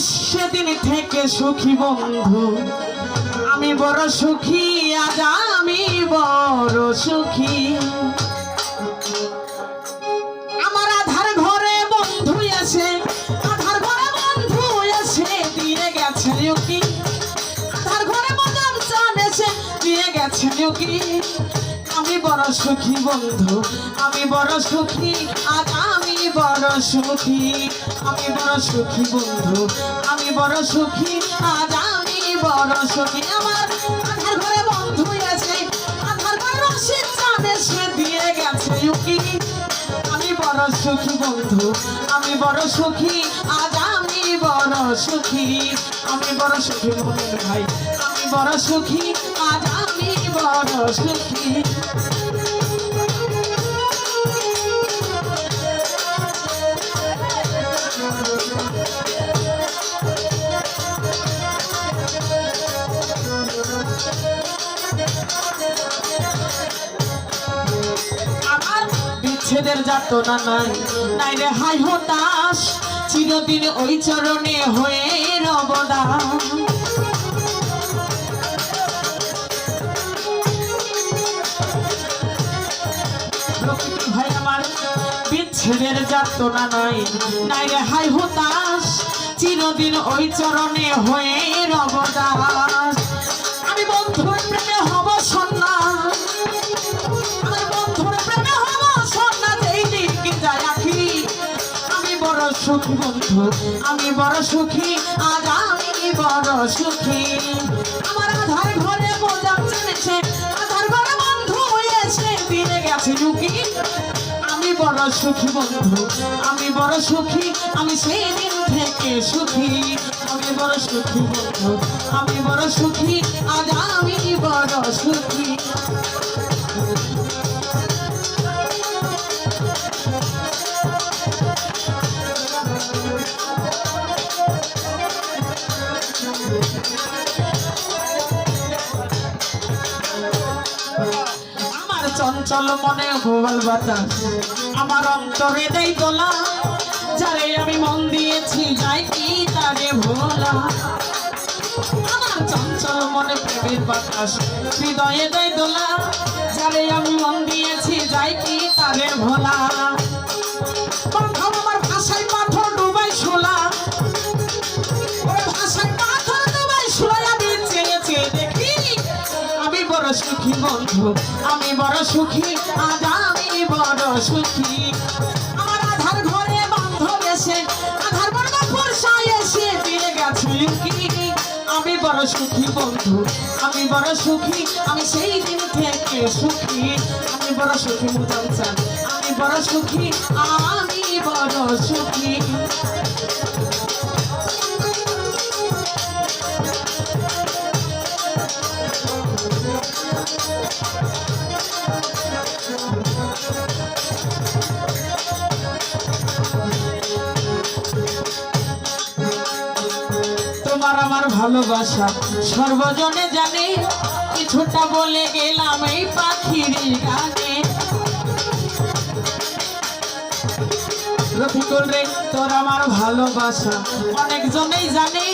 সেদিন থেকে সুখী বন্ধু। আমি বড় সুখী, আজ আমি বড় সুখী। আমার আধার ঘরে বন্ধু এসে আধার ঘরে বন্ধু এসে দিয়ে গেছে কি আধার ঘরে দিয়ে গেছে কি আমি বড় সুখী বন্ধু, আমি বড় সুখী, আজ বড় সুখী, আমি বড় সুখী বন্ধু, আমি বড় সুখী। আজ আমি বড় সুখী, আমার আধার ঘরে বন্ধু আছে আধার ঘরে রসিদ চান এসে দিয়ে গেছে কি আমি বড় সুখী বন্ধু, আমি বড় সুখী। আজ আমি বড় সুখী, আমি বড় সুখী মনের ভাই। আমি বড় সুখী, আজ আমি বড় সুখী। বিচ্ছেদের যাতনা নাই নাই রে হাই হতাশ। চিরদিন ওই চরণে হয়ে রবদা বিচ্ছেদের যাতনা নাই। নাই রে হাই হতাশ, চিরদিন ওই চরণে হয়ে রবদাস আমি বন্ধুর প্রেমে হব সন্ন্যাস আমি বড় সুখী বন্ধু, আমি বড় সুখী, আজ আমি বড় সুখী। আমার আধার ঘরে বোঝাম চেনেছে, আধার ঘরে বন্ধু এসে দিয়ে গেছে লুকি আমি বড় সুখী বন্ধু, আমি বড় সুখী, আমি সেই দিন থেকে সুখী। আমি বড় সুখী বন্ধু, আমি বড় সুখী, আজ আমি বড় সুখী। চঞ্চল মনে ভোল বাতাস। আমার অন্তরে দেই দোলা যারে আমি মন দিয়েছি, যাই কি তারে ভোলা। আমার চঞ্চল মনে প্রেমের বাতাস, হৃদয়ে দেয় দোলা, যারে আমি মন দিয়েছি, যাই কি তারে ভোলা। বড় সুখী বন্ধু, আমি বড় সুখী, আজ আমি বড় সুখী। আমার আধার ঘরে বান্ধব এসে, আধার বর্গ পুরসায় এসে দিয়ে গেছে কি? আমি বড় সুখী বন্ধু, আমি বড় সুখী, আমি সেই দিন থেকে সুখী। আমি বড় সুখী চান আমি বড় সুখী আমি ভালোবাসা। সর্বজনে জানে, কিছুটা বলে গেলাম এই পাখির গানে রফিকুল রে, তোর আমার ভালোবাসা। অনেকজনেই জানে,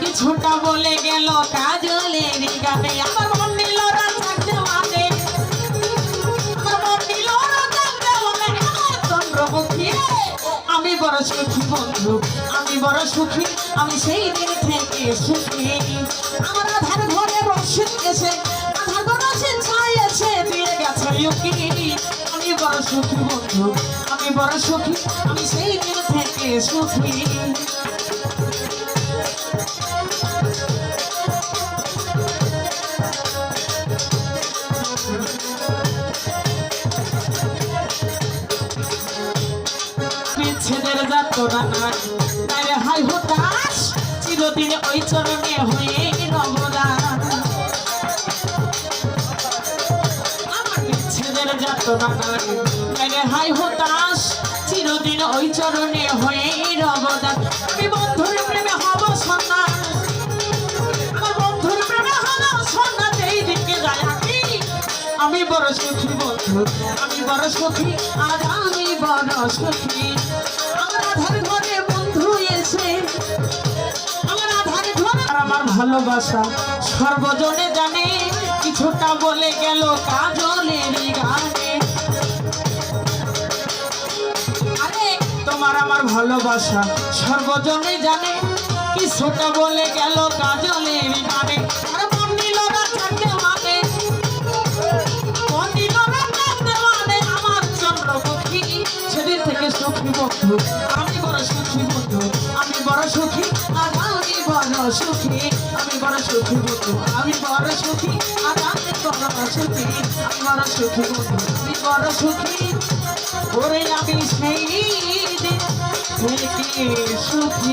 কিছুটা বলে গেল কাজলের গানে। আমার বড় সুখী বন্ধু। আমি বড় সুখী, আমি সেই দিন থেকে সুখী। আমার আধার ঘরে রসিদ এসে আধার ঘরে রসিদ ছাই এসে দিয়ে গেছে আমি বড় সুখী বন্ধু, আমি বড় সুখী, আমি সেই দিন থেকে সুখী। তাই হাই হতাশ চিরদিন ওই চরণে হয়ে আমার বিচ্ছেদের যাতনা তাই হাই হতাশ চিরদিন ওই চরণে হয়ে নবদান আমি বন্ধুর প্রেমে আমি। বড় আমি বড় সুখী আজ আমি বড় সুখী। আমার আধার ভালোবাসা। সর্বজনে জানে, কিছুটা বলে গেল কাজলের গানে। তোমার আমার ভালোবাসা। সর্বজনে জানে, কিছুটা বলে গেল কাজলের গানে। মন। মানে আমার সেদিন থেকে সুখী বন্ধু সুখী, আমি বড় সুখী বন্ধু, আমি বড় সুখী, আর আমি বড় সুখী আমি বড় সুখী বন্ধু, আমি বড় সুখী। ওরে আমি সেই দিন সুখী।